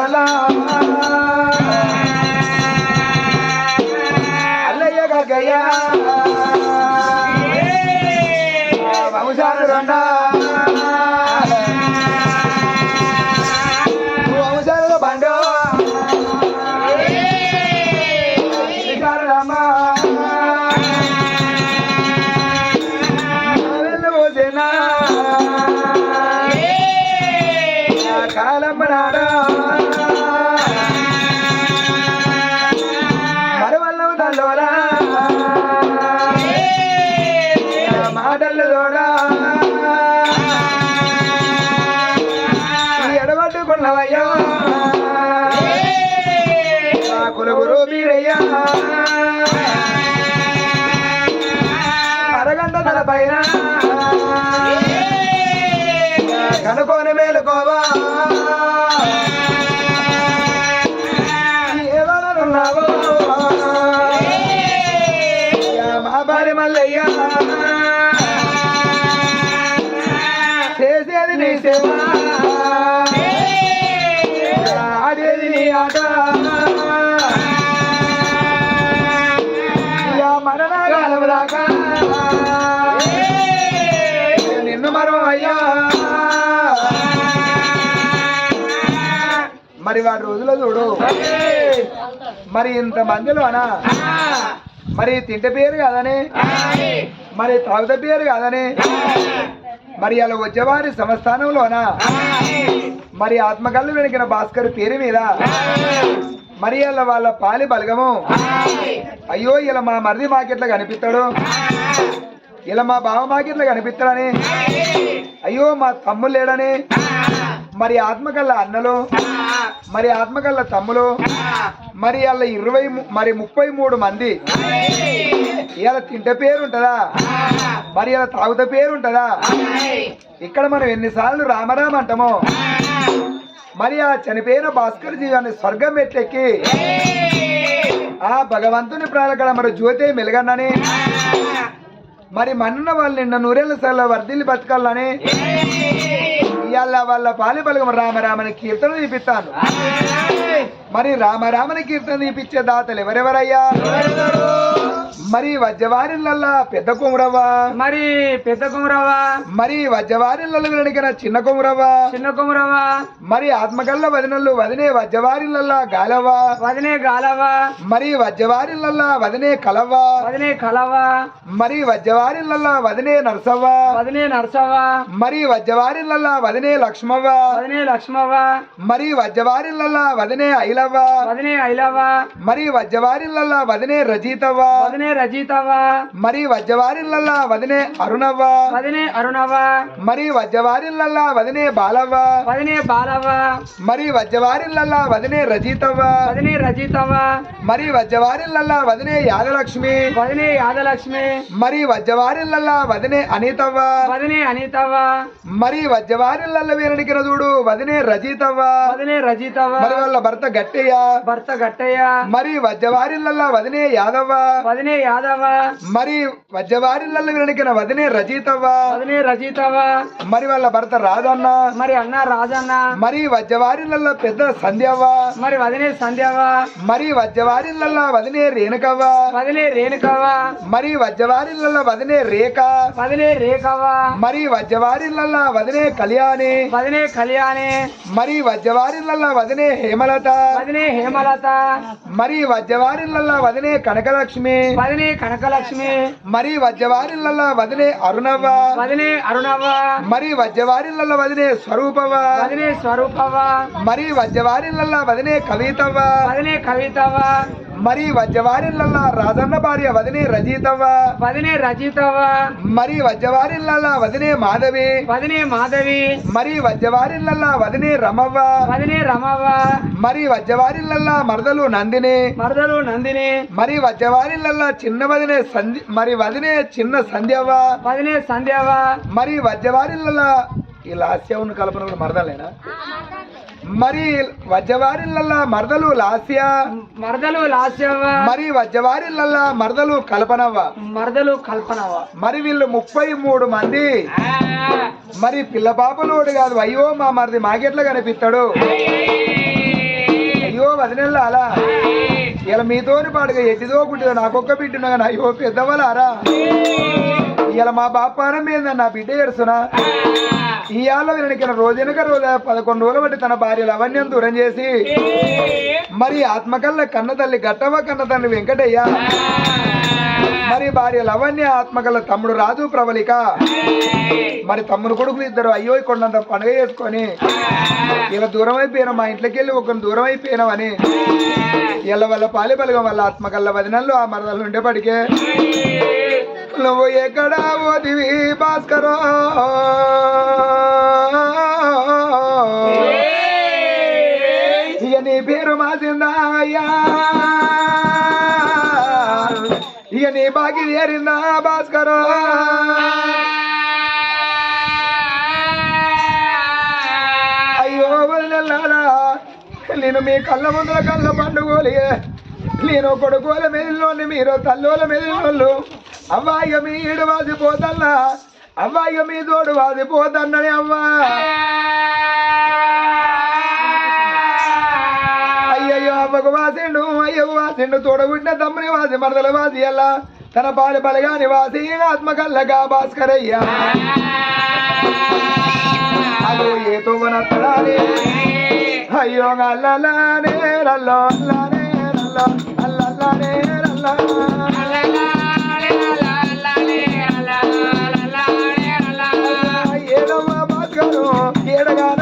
সালাম ఆటలు తోడా ఎడబట్టుకున్నవయ్యా నా కులుగురు మీరయ్యా అరగంట తల పైన కనుకోని మేలుకోవా ఏమనున్నావో మా భార్య మల్లయ్యా. మరి వాడి రోజులో చూడు. మరి ఇంత మందిలోనా మరి తింటే పేరు కాదని? మరి తాగుత పేరు కాదని? మరి అలా వచ్చేవారి సంస్థానంలోన మరి ఆత్మకళ్ళు వెనికిన భాస్కర్ పేరు మీద? మరి అలా వాళ్ళ పాలి బలగము? అయ్యో ఇలా మా మరిది మాకెట్లా కనిపిస్తాడు? ఇలా మా బావ మాకెట్లా కనిపిస్తాడని? అయ్యో మా తమ్ముడు లేడని? మరి ఆత్మకళ్ళ అన్నలు? మరి ఆత్మకళ్ళ తమ్ములు? మరి అలా ఇరవై ము- మరి ముప్పై మూడు మంది. ఇలా తింటే పేరు ఉంటుందా మరి ఇలా తాగుత పేరు ఉంటుందా ఇక్కడ మనం ఎన్నిసార్లు రామరామ అంటామో? మరి ఆ చనిపోయిన భాస్కర్ జీవాన్ని స్వర్గం ఎట్లెక్కి? ఆ భగవంతుని ప్రాణకడ మరి జ్యోతి మెలగన్నని మరి మన్న వాళ్ళు నిన్న నూరేళ్ళ సార్లు వర్ధిల్లి బతకాలని? ఇవాళ వాళ్ళ పాలి బలగం రామరామని కీర్తన తీపిస్తాను మరి రామరామని కీర్తన తీపిచ్చే దాతలు ఎవరెవరయ్యా? మరి వజ్రవారిళ్ళల్లా పెద్ద కుమరవ్వ? మరి పెద్ద కుమరవ్వ? మరి వజ్రవారిళ్ళల్లో వెనకన చిన్న కుమరవ్వ? చిన్న కుమరవ్వ? మరి ఆత్మకల్ల వదినల్లు వదినే వజ్రవారిళ్ళల్లా గాలవ్వ? వదినే గాలవ్వ? మరి వజ్రవారిళ్ళల్లా వదినే కలవ్వ? వదినే కలవ్వ? మరి వజ్రవారిళ్ళల్లా వదినే నరసవ్వ? వదినే నరసవ్వ? మరి వజ్రవారిళ్ళల్లా వదినే లక్ష్మవ్వ? వదినే లక్ష్మవ్వ? మరి వజ్రవారిళ్ళల్లా వదినే ఐలవ్వ? వదినే ఐలవ్వ? మరి వజ్రవారిళ్ళల్లా వదినే రజితవ్వ? వదినే రజితవ్వ. మరి వజ్రవారిళ్ళల్లా వదినే అరుణవ్వ. వదినే అరుణవ్వ. మరి వజ్రవారిళ్ళల్లా వదినే బాలవ్వ. వదినే బాలవ్వ. మరి వజ్రవారిళ్ళల్లా వదినే రజితవ్వ. వదినే రజితవ్వ. మరి వజ్రవారిళ్ళల్లా వదినే యాదలక్ష్మి. వదినే యాదలక్ష్మి. మరి వజ్రవారిళ్ళల్లా వదినే అనితవ్వ. వదినే అనితవ్వ. మరి వజ్రవారిళ్ళల్ల వీరడికిన చూడు వదినే రజితవ్వ. వదినే రజితవ్వ. మరి వాళ్ళ భర్త గట్టయ్య. భర్త గట్టయ్య. మరి వజ్రవారిళ్ళల్లా వదినే యాదవ్వ. వదినే యాదవ్వ మరి వజ్రవారిళ్ళల్ల వీరడికిన వదినే రజితవ్వ. వదినే రజితవ్వ. మరి వాళ్ళ భర్త రాజన్న. మరి అన్న రాజన్న. మరి వజ్రవారిళ్ళల్ల పెద్ద సంధ్యవ్వ. మరి వదినే సంధ్యవ్వ. మరి వజ్రవారిళ్ళల్ల వదినే రేణుకవ్వ. వదినే రేణుకవ్వ. మరి వజ్రవారిళ్ళల్ల వదినే రేఖ. వదినే రేఖవ్వ. మరి వజ్రవారిళ్ళల్ల వదినే కళ్యాణి. వదినే కళ్యాణి. మరి వజ్రవారిళ్ళల్ల వదినే హేమలత. వదినే హేమలత. మరి వజ్రవారిళ్ళల్ల వదినే కనకలక్ష్మి. వదినే కనకలక్ష్మి. మరి వజ్రవారిళ్ళల్ల వదినే అరుణవ్వ. వదినే అరుణవ్వ. మరి వజ్రవారిళ్ళల్ల వదినే స్వరూపవ్వ. వదినే స్వరూపవ్వ. మరి వజ్రవారిళ్ళల్ల వదినే కవితవ్వ. వదినే కవితవ్వ. మరి వజ్రవారిళ్ళల్ల రాజన్న భార్య వదినే రజితవ్వ. వదినే రజితవ్వ. మరి వజ్రవారిళ్ళల్ల వదినే మాధవి. వదినే మాధవి. మరి వజ్రవారిళ్ళల్ల వదినే రమవ్వ. వదినే రమవ్వ. మరి వజ్రవారిళ్ళల్ల మరదలు నందిని. మరదలు నందిని. మరి వజ్రవారిళ్ళల్ల చిన్న వదినే సంధి మరి వదినే చిన్న సంధ్యవ్వ. వదినే సంధ్యవ్వ. మరి వజ్రవారిళ్ళల్ల ఈ లాస్యవును కల్పన కూడా మరదలేనా? మరి వజ్రవారిళ్ళల్ల మరదలు లాస్య? మరదలు లాస్యవ్వ మరి వజ్రవారిళ్ళల్ల మరదలు కల్పనవ్వ మరదలు కల్పనవ్వ మరి వీళ్ళు ముప్పై మూడు మంది. మరి పిల్ల పాపలోడు కాదు. అయ్యో మా మరిది మాకెట్లా కనిపిస్తాడు. వదినెల్లాలా? ఇలా మీతోని పాడుగా ఎట్టిదో పుట్టిదో. నాకొక్క బిడ్డ అయ్యో పెద్దవాళ్ళారా? ఇలా మా బాపానం మీద నా బిడ్డ ఏడుస్తున్నా. ఇవాళ వెనక రోజునక రోజు పదకొండు రోజులు బట్టి తన భార్యలు అవన్నీ దూరం చేసి మరి ఆత్మకల్ల కన్న తల్లి గట్టవ కన్న తల్లి వెంకటయ్య మరి భార్య లవణ్య ఆత్మకల్ల తమ్ముడు రాజు ప్రబలిక మరి తమ్ముడు కొడుకులు ఇద్దరు అయ్యో కొండంత పండుగ చేసుకొని ఇలా దూరం అయిపోయినా మా ఇంట్లోకి వెళ్ళి ఒకరిని దూరం అయిపోయినామని. ఇలా వాళ్ళ పాలి బలగం వాళ్ళ ఆత్మకల్ల వదినల్లో ఆ మరదలు ఉండే పడికే. నువ్వు ఎక్కడా ఓదివి భాస్కరో. నేను మీ కళ్ళ ముందర కళ్ళ పండుగోలి. నేను కొడుకోల మెదిలోని మీరు తల్లోల మెదిలోళ్ళు అవ్వాయిగ మీ ఈడు వాసిపోతల్లా అవ్వాయిగ మీ తోడు వాసిపోతన్నని అవ్వా. అయ్యయ్యో అవ్వకు వాసిండు అయ్యకు వాసిండు తోడబుట్టిన తమ్ముని వాసి మరదల వాసి అలా తన పాలు బలగా నివాసి ఆత్మకల్లగా భాస్కరయ్యా. అదో ఏతో వనత్తడాలి అయ్యో అల్లలానే రల్లో అల్లానే రల్లో అల్లల్లానే రల్లో ఏడవ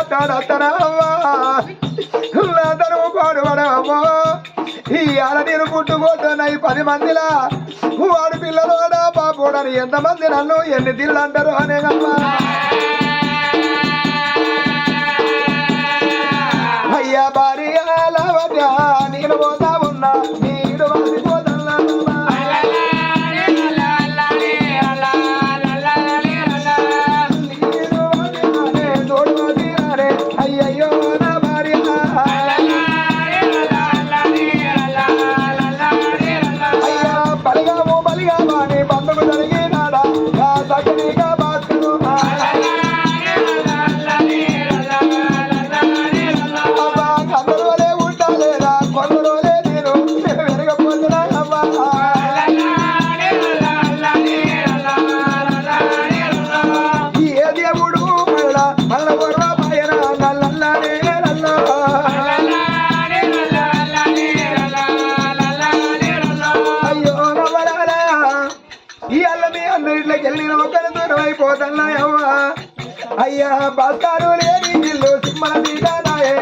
దూరి కోడు పడవమ్మో ఈ ఆడ నేను పుట్టుకోతున్నాయి పది మందిలా వాడు పిల్లలోడా పాపోడని ఎంతమంది నన్ను ఎన్ని దిళ్ళు అంటారు అనేగమ్మా అయ్యా భార్య నేను పోతా ఉన్నా నీడు నీడు అయ్యా బస్తాను లేని ఇల్లు సింహ సీకరాయే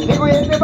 Digo, y este.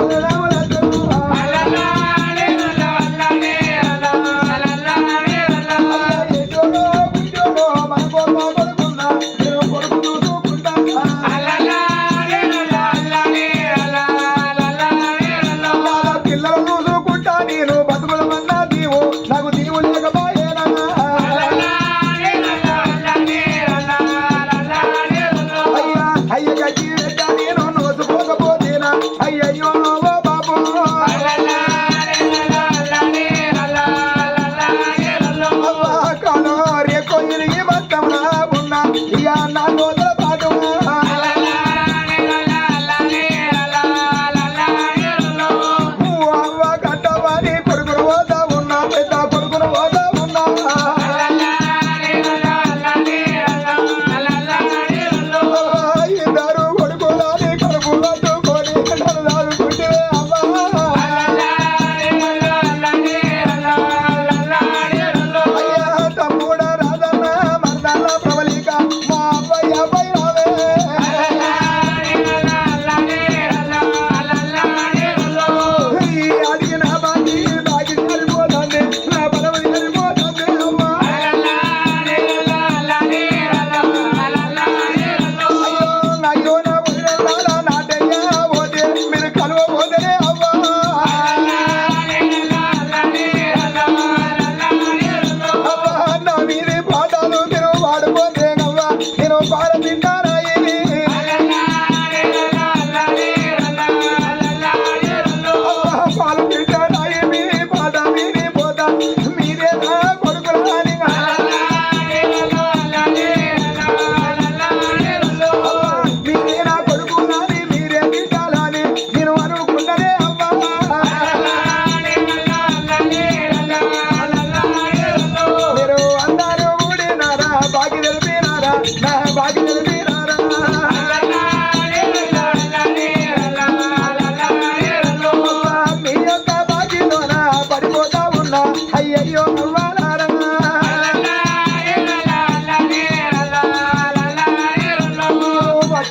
అవ్వా నేను పార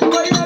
করে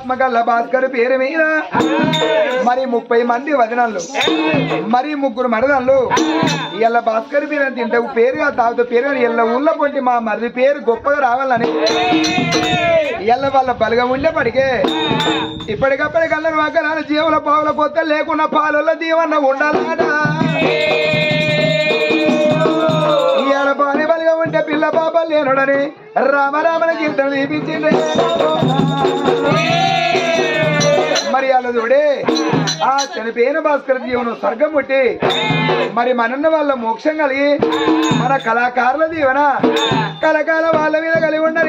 మరి ఆత్మకల్ల భాస్కర్ పేరు మీద. మరి ముప్పై మంది వదనలు మరి ముగ్గురు మరదళ్ళు ఇలా భాస్కర్ పేరు అని తింటే పేరుగా తాగుతూ పేరు కానీ ఇలా ఊళ్ళో పొంటి మా మరిది పేరు గొప్పగా రావాలని. ఇళ్ళ వాళ్ళ బలగా పడికే. ఇప్పటికప్పటికల్లా వాకరాలు జీవుల పావుల కొత్త లేకున్న పాలల్లో దీవన్న ఉండాలట. పిల్ల పాప లేనుడని రామరామని కీర్తన దీపించింది మరి అలా ఆ చనిపోయిన భాస్కర జీవనం స్వర్గం పుట్టి మరి మనన్న వాళ్ళ మోక్షం కలిగి మన కళాకారుల దీవెన కళాకారుల వాళ్ళ మీద కలిగి ఉండరు